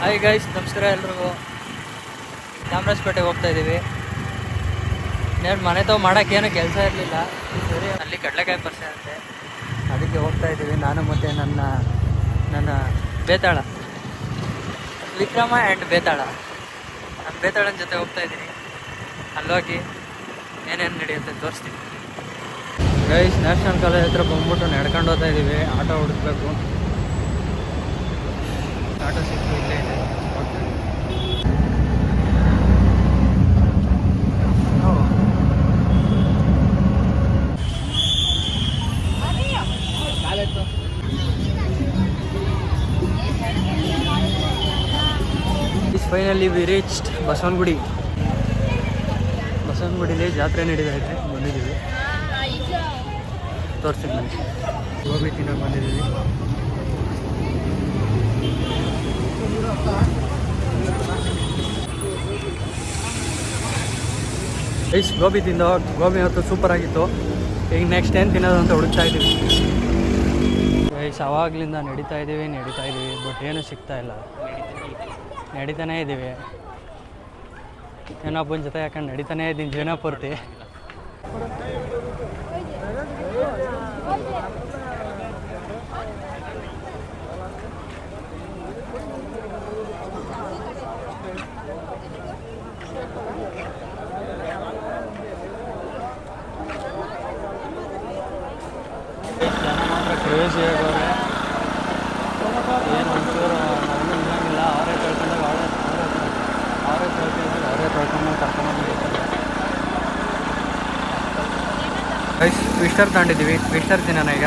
Hi guys ನಮಸ್ಕಾರ ಎಲ್ರಿಗೂ. ಚಾಮರಾಜಪೇಟೆಗೆ ಹೋಗ್ತಾ ಇದ್ದೀವಿ నేను ಮನೆ ತಾವು ಮಾಡೋಕ್ಕೇನು ಕೆಲಸ ಇರಲಿಲ್ಲ. ಸರಿ ಅಲ್ಲಿ ಕಡಲೆಕಾಯಿ ಪರ್ಸೆ ಅಂತೆ. ಅದಕ್ಕೆ ಹೋಗ್ತಾ ಇದ್ದೀವಿ ನಾನು ಮತ್ತು ನನ್ನ ನನ್ನ ಬೇತಾಳ. ವಿಕ್ರಮ ಆ್ಯಂಡ್ ಬೇತಾಳ. ನನ್ನ ಬೇತಾಳನ ಜೊತೆ ಹೋಗ್ತಾ ಇದ್ದೀನಿ ಅಲ್ಲೋಗಿ ಏನೇನು ನಡೆಯುತ್ತೆ ತೋರಿಸ್ತೀನಿ. ಗೈಸ್ ನ್ಯಾಷನಲ್ ಕಾಲೇಜ್ ಹತ್ರ ಬಂದ್ಬಿಟ್ಟು ನಡ್ಕೊಂಡು ಹೋಗ್ತಾ ಇದ್ದೀವಿ ಆಟೋ ಹುಡುಕ್ಬೇಕು ಆಟೋ ಸಿಕ್ಕು ಇಲ್ಲೇ ಇದೆ. ಫೈನಲಿ ವಿ ರೀಚ್ಡ್ ಬಸವನಗುಡಿ ಬಸವನಗುಡಿಲಿ ಜಾತ್ರೆ ನಡೀತೈತೆ ಇದೆ. ಬಂದಿದ್ದೀವಿ. ತೋರಿಸ್ತೀನಿ ಗೋಬಿ ತಿನ್ನೋಕೆ ಬಂದಿದ್ದೀವಿ. ಐಸ್ ಗೋಬಿ ತಿಂದು, ಗೋಬಿ ಹೊತ್ತು ಸೂಪರ್ ಆಗಿತ್ತು. ಈಗ ನೆಕ್ಸ್ಟ್ ಏನು ತಿನ್ನೋದು ಅಂತ ಹುಡುಕ್ತಾ ಇದ್ದೀವಿ ಐಸ್ ಅವಾಗ್ಲಿಂದ ನಡೀತಾ ಇದ್ದೀವಿ ನಡೀತಾ ಇದ್ದೀವಿ ಬಟ್ ಏನೂ ಸಿಗ್ತಾ ಇಲ್ಲ. ನಡೀತಾನೇ ಇದ್ದೀವಿ ಏನೊಬ್ಬನ ಜೊತೆ ಯಾಕಂದ್ರೆ ನಡೀತಾನೇ ಇದ್ದೀನಿ ಜೀವನ ಪೂರ್ತಿ. ಜನ ಮಾತ್ರ ಕ್ರೇಜಿ ಆಗೋರೆ ಏನು ಒಂಚೂರು ನಮಗೂ ಇರಂಗಿಲ್ಲ ಅವರೇ ಕಳ್ಕೊಂಡಾಗ ಅವರೇ ಅವರೇ ಕಳ್ಕೊಂಡಾಗ ಅವರೇ ಕಳ್ಕೊಂಡು ಕರ್ಕೊಂಡೋಗಿ ಟ್ವಿಸ್ಟರ್ ತಗೊಂಡಿದ್ದೀವಿ. ಟ್ವಿಸ್ಟರ್ ತಿನ್ನೋಣ ಈಗ.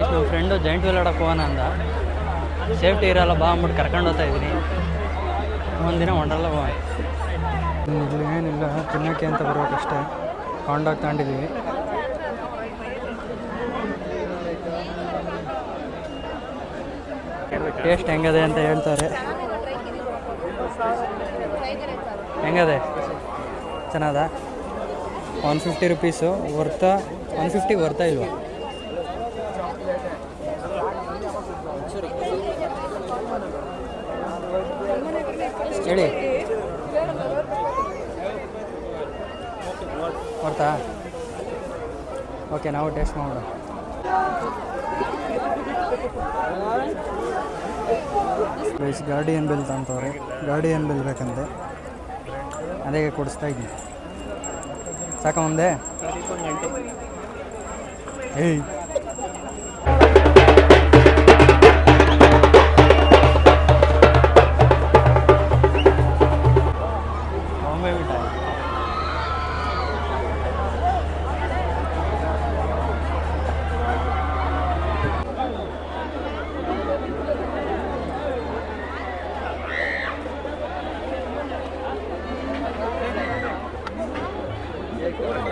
ನಮ್ಮ ಫ್ರೆಂಡು ಜಾಯಿಂಟ್ ವೀಲ್ ಆಡಕ್ಕೆ ಹೋಗೋಣ ಅಂದ. ಸೇಫ್ಟಿ ಇರಲ್ಲ, ಬಾ ಅಂದ್ಬಿಟ್ಟು ಕರ್ಕೊಂಡು ಹೋಗ್ತಾ ಇದ್ದೀನಿ. ಒಂದಿನ ಒಂಡಲ್ಲ ಇಲ್ಲಿ ಏನಿಲ್ಲ ತಿನ್ನೋಕೆ ಅಂತ ಬರ್ಬೇಕಷ್ಟೇ ಕಾಂಡಾಗಿ ತಗೊಂಡಿದ್ದೀವಿ. ಟೇಸ್ಟ್ ಹೆಂಗದೆ ಅಂತ ಹೇಳ್ತಾರೆ. ಹೆಂಗದೆ? ಚೆನ್ನಾದ one fifty rupees worth one fifty ವರ್ತಾ ಇಲ್ವಾ? ಹೇಳಿ. ಕೊಡ್ತಾ? ಓಕೆ ನಾವು ಟೇಸ್ಟ್ ಮಾಡೋಣ ಪ್ರೈಸ್ ಗಾರ್ಡಿಯನ್ ಬಿಲ್ ತಂತವ್ರೆ. ಗಾರ್ಡಿಯನ್ ಬಿಲ್ ಬೇಕಂತೆ. ಅದೇ ಕೊಡಿಸ್ತಾ ಇದ್ದೀನಿ. ಸಾಕ ಮುಂದೆ ಏಯ್. ಭಯ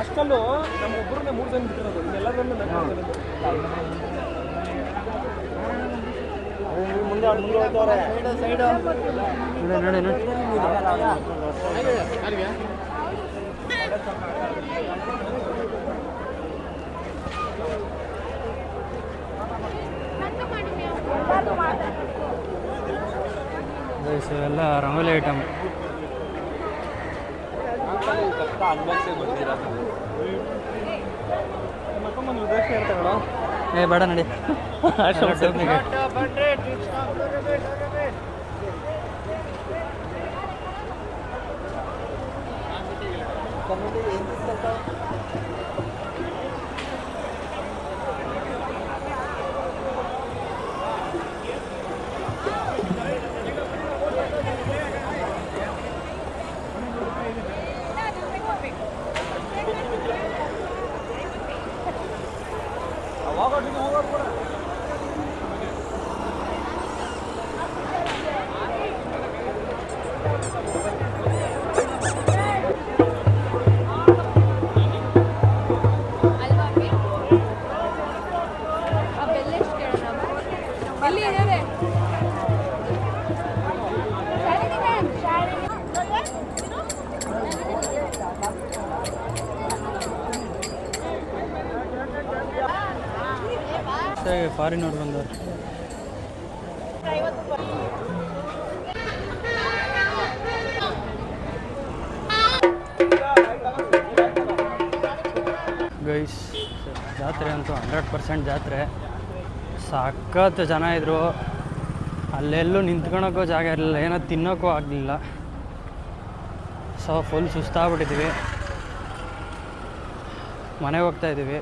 ಅಷ್ಟಲ್ಲೂ ನಮ್ಮ ಒಬ್ಬರನ್ನೇ ಮೂರು ಜನ ಬಿಟ್ಟಿರೋದು. ಎಲ್ಲರನ್ನು ಮುಂದೆ ಮುಂದೆ ಹೋಗ್ತವ್ರೆ ನೋಡಿ ನೋಡಿ ನೋಡಿ. ಗೈಸ್ ಇವೆಲ್ಲ ರಂಗೋಲಿ ಐಟಮ್ ಏ ಬೇಡ ನಡಿ duplicate. Ağa dinle ağa para. Foreign ಅವ್ರು ಬಂದವ್ರು. ಗೈಸ್ ಜಾತ್ರೆ ಅಂತೂ ಹಂಡ್ರೆಡ್ ಪರ್ಸೆಂಟ್ ಜಾತ್ರೆ. ಸಖತ್ ಜನ ಇದ್ದರು ಅಲ್ಲೆಲ್ಲೂ ನಿಂತ್ಕೊಳಕ್ಕೂ ಜಾಗ ಇರಲಿಲ್ಲ, ಏನೋ ತಿನ್ನೋಕ್ಕೂ ಆಗಲಿಲ್ಲ. ಸೊ ಫುಲ್ ಸುಸ್ತಾಗ್ಬಿಟ್ಟಿದ್ದೀವಿ ಮನೆಗೆ ಹೋಗ್ತಾ ಇದ್ದೀವಿ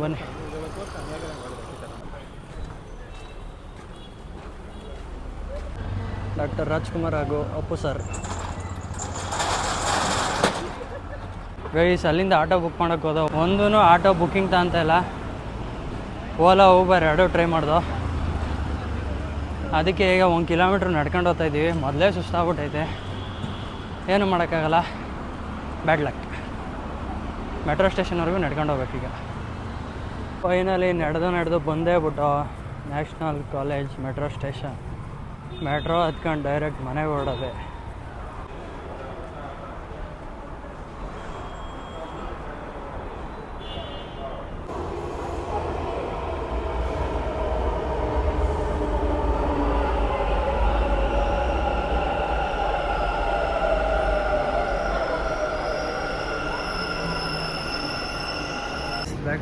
ಬನ್ನಿ. ಡಾಕ್ಟರ್ ರಾಜ್ಕುಮಾರ್ ಹಾಗೂ ಅಪ್ಪು ಸರ್. ಗೈಸ್ ಅಲ್ಲಿಂದ ಆಟೋ ಬುಕ್ ಮಾಡೋಕ್ಕೆ ಹೋದ. ಒಂದೂ ಆಟೋ ಬುಕ್ಕಿಂಗ್ ತಗೊಂತ ಇಲ್ಲ. ಓಲಾ ಊಬರ್ ಎರಡೂ ಟ್ರೈ ಮಾಡ್ದೋ. ಅದಕ್ಕೆ ಈಗ ಒಂದು ಕಿಲೋಮೀಟ್ರ್ ನಡ್ಕೊಂಡು ಹೋಗ್ತಾ ಇದ್ದೀವಿ ಮೊದಲೇ ಸುಸ್ತಾಗ್ಬಿಟ್ಟೈತೆ. ಏನು ಮಾಡೋಕ್ಕಾಗಲ್ಲ. ಬ್ಯಾಡ್ ಲಕ್ ಮೆಟ್ರೋ ಸ್ಟೇಷನ್ವರೆಗೂ ನಡ್ಕೊಂಡು ಹೋಗ್ಬೇಕೀಗ. ಫೈನಲಿ ನಡೆದು ನಡೆದು ಬಂದೇ ಬಿಟ್ಟು national college metro station metro ಹತ್ಕೊಂಡು ಡೈರೆಕ್ಟ್ ಮನೆಗೆ ಹೊರಡೋದೆ.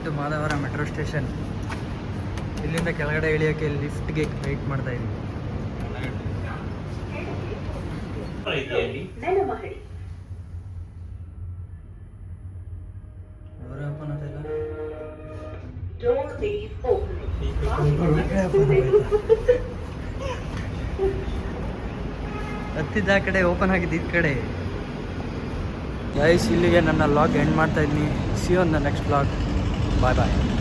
To Madhavara metro station. ಇಲ್ಲಿಂದ ಕೆಳಗಡೆ ಇಳಿಯೋಕ್ಕೆ ಲಿಫ್ಟ್ಗೆ ವೆಯ್ಟ್ ಮಾಡ್ತಾ ಇದ್ದೀವಿ. ಹತ್ತಿದ್ದ ಆ ಕಡೆ ಓಪನ್ ಆಗಿದ್ದು ಈ ಕಡೆ. ಗೈಸ್ ಇಲ್ಲಿಗೆ ನನ್ನ ಲಾಗ್ ಎಂಡ್ ಮಾಡ್ತಾ ಇದ್ದೀನಿ. See on the next log Bye bye.